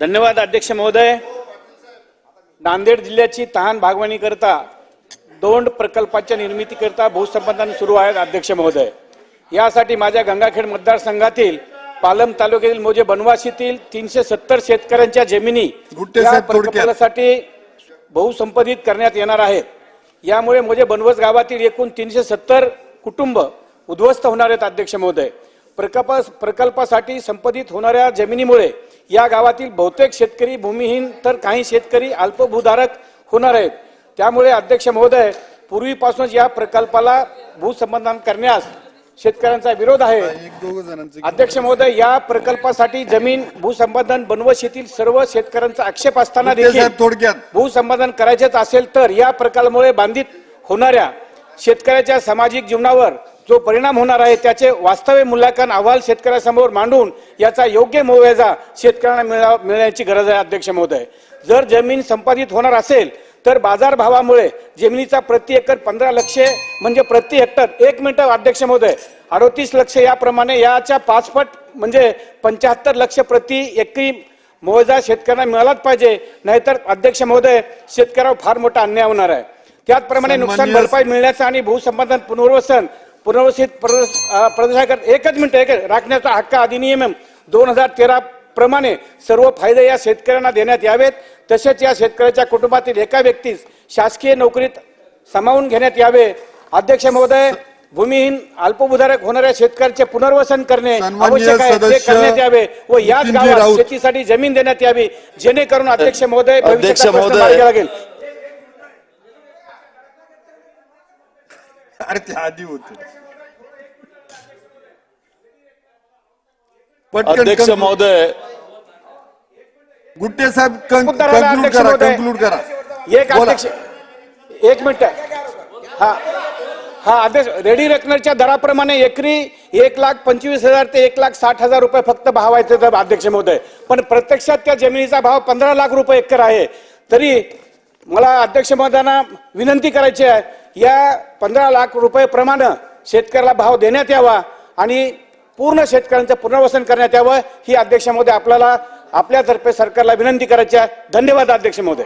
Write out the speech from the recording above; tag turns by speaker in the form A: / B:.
A: धन्यवाद अध्यक्ष महोदय. नांदेड जिल्ह्याची तहान भागवणी करता दोंड प्रकल्पाच्या निर्मितीकरता भूसंपादन सुरू आहे अध्यक्ष महोदय. यासाठी माझ्या गंगाखेड मतदारसंघातील पालम तालुक्यातील मोजे बनवासीतील तीनशे सत्तर शेतकऱ्यांच्या जमिनी या. प्रकल्पासाठी बहुसंपादित करण्यात येणार आहेत. यामुळे म्हणजे बनवस गावातील एकूण तीनशे सत्तर कुटुंब उद्ध्वस्त होणार आहेत अध्यक्ष महोदय. प्रकल्प प्रकल्पासाठी संपादित होणाऱ्या जमिनीमुळे या गावातील बहुतेक शेतकरी भूमिहीन तर काही शेतकरी अल्पभूधारक होणार आहेत. त्यामुळे अध्यक्ष महोदय पूर्वीपासूनच या प्रकल्पाला भूसंपादन करण्यास शेतकऱ्यांचा विरोध आहे. अध्यक्ष महोदय या प्रकल्पासाठी जमीन भूसंपादन बनवश येथील सर्व शेतकऱ्यांचा आक्षेप असताना देखील
B: थोडक्यात.
A: भूसंपादन करायचेच असेल तर या प्रकल्पामुळे बांधित होणाऱ्या शेतकऱ्याच्या सामाजिक जीवनावर जो परिणाम होणार आहे त्याचे वास्तव मूल्यांकन अहवाल शेतकऱ्यासमोर मांडून याचा योग्य मोबदला शेतकऱ्यांना मिळा- मिळण्याची गरज आहे अध्यक्ष महोदय. जर जमीन संपादित होणार असेल तर बाजारभावामुळे जमिनीचा प्रति एकर पंधरा लक्ष म्हणजे प्रति हेक्टर एक मिनिट अध्यक्ष महोदय. अडोतीस लक्ष याप्रमाणे याच्या पाचपट म्हणजे पंच्याहत्तर लक्ष प्रति एकरी मोजा शेतकऱ्यांना मिळालाच पाहिजे. नाहीतर अध्यक्ष महोदय शेतकऱ्यावर फार मोठा अन्याय होणार आहे. त्याचप्रमाणे नुकसान भरपाई मिळण्याचा आणि भूसंपादन पुनर्वसन पुनर्वसित प्रदेश- प्रदेशाकर एकच मिनिट एक राखण्याचा हक्क अधिनियम दोन हजार तेरा प्रमाणे सर्व फायदे या शेतकऱ्यांना देण्यात यावेत. तसेच या शेतकऱ्याच्या कुटुंबातील एका व्यक्तीस शासकीय नोकरीत सामावून घेण्यात यावे. अध्यक्ष महोदय भूमिहीन अल्पभूधारक होणाऱ्या शेतकऱ्याचे पुनर्वसन करणे आवश्यक आहे. ते करण्यात यावे व याच गावात. शेतीसाठी जमीन देण्यात यावी. जेणेकरून अध्यक्ष महोदय. मार्गी लागेल.
B: अरे त्या आधी होते
C: अध्यक्ष. महोदय
B: गुट्टे साहेब
A: अध्यक्ष
B: करा. कन्क्लूड करा
A: एक. अध्यक्ष एक मिनिट हा हा अध्यक्ष रेडी रेकनरच्या दराप्रमाणे एकरी एक लाख पंचवीस हजार ते एक लाख साठ हजार रुपये फक्त भाव आहे त्याचा अध्यक्ष महोदय पण प्रत्यक्षात त्या जमिनीचा भाव पंधरा लाख रुपये एकर आहे तरी मला अध्यक्ष महोदयांना विनंती करायची आहे या पंधरा लाख रुपये प्रमाणे शेतकऱ्याला भाव देण्यात यावा आणि पूर्ण शेतकऱ्यांचं पुनर्वसन करण्यात यावं ही अध्यक्ष महोदय आपल्याला आपल्यातर्फे सरकारला विनंती करायची आहे. धन्यवाद अध्यक्ष महोदय.